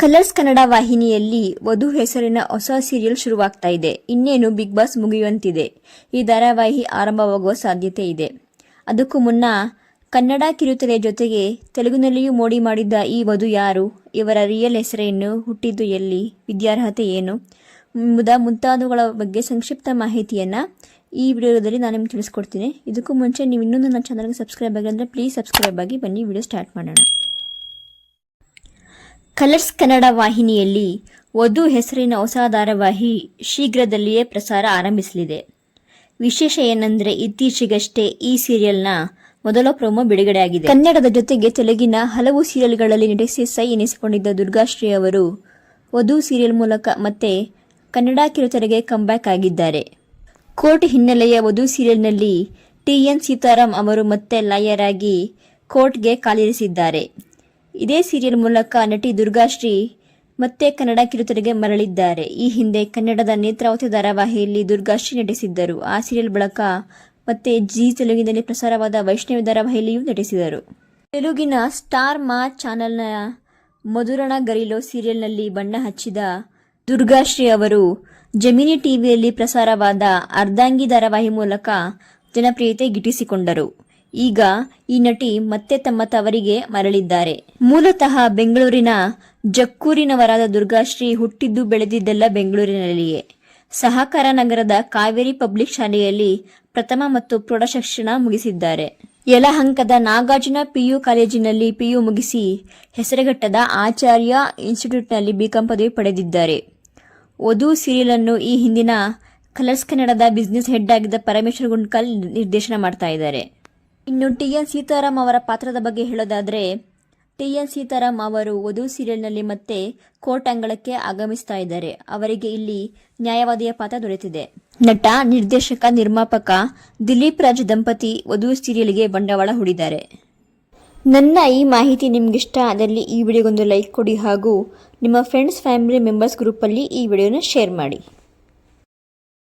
Colours Kannada ವಾಹಿನಿಯಲ್ಲಿ ವಧು ಹೆಸರಿನ ಹೊಸ ಸೀರಿಯಲ್ ಶುರುವಾಗ್ತಾ ಇದೆ. ಇನ್ನೇನು ಬಿಗ್ ಬಾಸ್ ಮುಗಿಯುವಂತಿದೆ. ಈ ಧಾರಾವಾಹಿ ಆರಂಭವಾಗುವ ಸಾಧ್ಯತೆ ಇದೆ. ಅದಕ್ಕೂ ಮುನ್ನ ಕನ್ನಡ ಕಿರುತೆರೆ ಜೊತೆಗೆ ತೆಲುಗಿನಲ್ಲಿಯೂ ಮೋಡಿ ಮಾಡಿದ್ದ ಈ ವಧು ಯಾರು? ಇವರ ರಿಯಲ್ ಹೆಸರೇನು? ಹುಟ್ಟಿದ್ದು ಎಲ್ಲಿ? ವಿದ್ಯಾರ್ಹತೆ ಏನು? ಮುದ ಮುಂತಾದವುಗಳ ಬಗ್ಗೆ ಸಂಕ್ಷಿಪ್ತ ಮಾಹಿತಿಯನ್ನು ಈ ವಿಡಿಯೋದಲ್ಲಿ ನಾನು ನಿಮ್ಗೆ ತಿಳಿಸ್ಕೊಡ್ತೀನಿ. ಇದಕ್ಕೂ ಮುಂಚೆ ನೀವು ಇನ್ನೂ ನನ್ನ ಚಾನಲ್ಗೆ ಸಬ್ಸ್ಕ್ರೈಬ್ ಆಗಿ ಅಂದರೆ ಪ್ಲೀಸ್ ಸಬ್ಸ್ಕ್ರೈಬ್ ಆಗಿ ಬನ್ನಿ. ವಿಡಿಯೋ ಸ್ಟಾರ್ಟ್ ಮಾಡೋಣ. ಕಲರ್ಸ್ ಕನ್ನಡ ವಾಹಿನಿಯಲ್ಲಿ ವಧು ಹೆಸರಿನ ಹೊಸ ಧಾರಾವಾಹಿ ಶೀಘ್ರದಲ್ಲಿಯೇ ಪ್ರಸಾರ ಆರಂಭಿಸಲಿದೆ. ವಿಶೇಷ ಏನಂದ್ರೆ ಇತ್ತೀಚೆಗಷ್ಟೇ ಈ ಸೀರಿಯಲ್ನ ಮೊದಲ ಪ್ರೊಮೋ ಬಿಡುಗಡೆಯಾಗಿದೆ. ಕನ್ನಡದ ಜೊತೆಗೆ ತೆಲುಗಿನ ಹಲವು ಸೀರಿಯಲ್ಗಳಲ್ಲಿ ನಟಿಸಿ ಸೈ ಎನಿಸಿಕೊಂಡಿದ್ದ ದುರ್ಗಾಶ್ರೀ ಅವರು ವಧು ಸೀರಿಯಲ್ ಮೂಲಕ ಮತ್ತೆ ಕನ್ನಡ ಕಿರುತೆರೆಗೆ ಕಂಬ್ಯಾಕ್ ಆಗಿದ್ದಾರೆ. ಕೋರ್ಟ್ ಹಿನ್ನೆಲೆಯ ವಧು ಸೀರಿಯಲ್ನಲ್ಲಿ ಟಿ ಎನ್ ಸೀತಾರಾಮ್ ಅವರು ಮತ್ತೆ ಲಾಯರ್ ಆಗಿ ಕೋರ್ಟ್ಗೆ ಕಾಲಿರಿಸಿದ್ದಾರೆ. ಇದೇ ಸೀರಿಯಲ್ ಮೂಲಕ ನಟಿ ದುರ್ಗಾಶ್ರೀ ಮತ್ತೆ ಕನ್ನಡ ಕಿರುತೆರೆಗೆ ಮರಳಿದ್ದಾರೆ. ಈ ಹಿಂದೆ ಕನ್ನಡದ ನೇತ್ರಾವತಿ ಧಾರಾವಾಹಿಯಲ್ಲಿ ದುರ್ಗಾಶ್ರೀ ನಟಿಸಿದ್ದರು. ಆ ಸೀರಿಯಲ್ ಬಳಕ ಮತ್ತೆ ಜಿ ತೆಲುಗಿನಲ್ಲಿ ಪ್ರಸಾರವಾದ ವೈಷ್ಣವಿ ಧಾರಾವಾಹಿಯಲ್ಲಿಯೂ ನಟಿಸಿದರು. ತೆಲುಗಿನ ಸ್ಟಾರ್ ಮಾ ಚಾನೆಲ್ನ ಮಧುರಣ ಗರಿಲೋ ಸೀರಿಯಲ್ನಲ್ಲಿ ಬಣ್ಣ ಹಚ್ಚಿದ ದುರ್ಗಾಶ್ರೀ ಅವರು ಜಮಿನಿ ಟಿವಿಯಲ್ಲಿ ಪ್ರಸಾರವಾದ ಅರ್ಧಾಂಗಿ ಧಾರಾವಾಹಿ ಮೂಲಕ ಜನಪ್ರಿಯತೆ ಗಿಟ್ಟಿಸಿಕೊಂಡರು. ಈಗ ಈ ನಟಿ ಮತ್ತೆ ತಮ್ಮ ತವರಿಗೆ ಮರಳಿದ್ದಾರೆ. ಮೂಲತಃ ಬೆಂಗಳೂರಿನ ಜಕ್ಕೂರಿನವರಾದ ದುರ್ಗಾಶ್ರೀ ಹುಟ್ಟಿದ್ದು ಬೆಳೆದಿದ್ದೆಲ್ಲ ಬೆಂಗಳೂರಿನಲ್ಲಿಯೇ. ಸಹಕಾರ ನಗರದ ಕಾವೇರಿ ಪಬ್ಲಿಕ್ ಶಾಲೆಯಲ್ಲಿ ಪ್ರಥಮ ಮತ್ತು ಪ್ರೌಢಶಿಕ್ಷಣ ಮುಗಿಸಿದ್ದಾರೆ. ಯಲಹಂಕದ ನಾಗಾರ್ಜುನ ಪಿಯು ಕಾಲೇಜಿನಲ್ಲಿ ಪಿಯು ಮುಗಿಸಿ ಹೆಸರುಘಟ್ಟದ ಆಚಾರ್ಯ ಇನ್ಸ್ಟಿಟ್ಯೂಟ್ನಲ್ಲಿ ಬಿಕಾಂ ಪದವಿ ಪಡೆದಿದ್ದಾರೆ. ವಧು ಸೀರಿಯಲ್ ಅನ್ನು ಈ ಹಿಂದಿನ ಕಲರ್ಸ್ ಕನ್ನಡದ ಬಿಸಿನೆಸ್ ಹೆಡ್ ಆಗಿದ್ದ ಪರಮೇಶ್ವರ್ ಗುಂಡ್ಕಲ್ ನಿರ್ದೇಶನ ಮಾಡ್ತಾ ಇದ್ದಾರೆ. ಇನ್ನು ಟಿ ಎನ್ ಸೀತಾರಾಮ್ ಅವರ ಪಾತ್ರದ ಬಗ್ಗೆ ಹೇಳೋದಾದರೆ, ಟಿ ಎನ್ ಸೀತಾರಾಮ್ ಅವರು ವಧು ಸೀರಿಯಲ್ನಲ್ಲಿ ಮತ್ತೆ ಕೋರ್ಟ್ ಅಂಗಳಕ್ಕೆ ಆಗಮಿಸ್ತಾ ಇದ್ದಾರೆ. ಅವರಿಗೆ ಇಲ್ಲಿ ನ್ಯಾಯವಾದಿಯ ಪಾತ್ರ ದೊರೆತಿದೆ. ನಟ, ನಿರ್ದೇಶಕ, ನಿರ್ಮಾಪಕ ದಿಲೀಪ್ ರಾಜ್ ದಂಪತಿ ವಧು ಸೀರಿಯಲ್ಗೆ ಬಂಡವಾಳ ಹೂಡಿದ್ದಾರೆ. ನನ್ನ ಈ ಮಾಹಿತಿ ನಿಮ್ಗಿಷ್ಟ ಆದಲ್ಲಿ ಈ ವಿಡಿಯೋಗೊಂದು ಲೈಕ್ ಕೊಡಿ ಹಾಗೂ ನಿಮ್ಮ ಫ್ರೆಂಡ್ಸ್, ಫ್ಯಾಮಿಲಿ ಮೆಂಬರ್ಸ್ ಗ್ರೂಪಲ್ಲಿ ಈ ವಿಡಿಯೋನ ಶೇರ್ ಮಾಡಿ.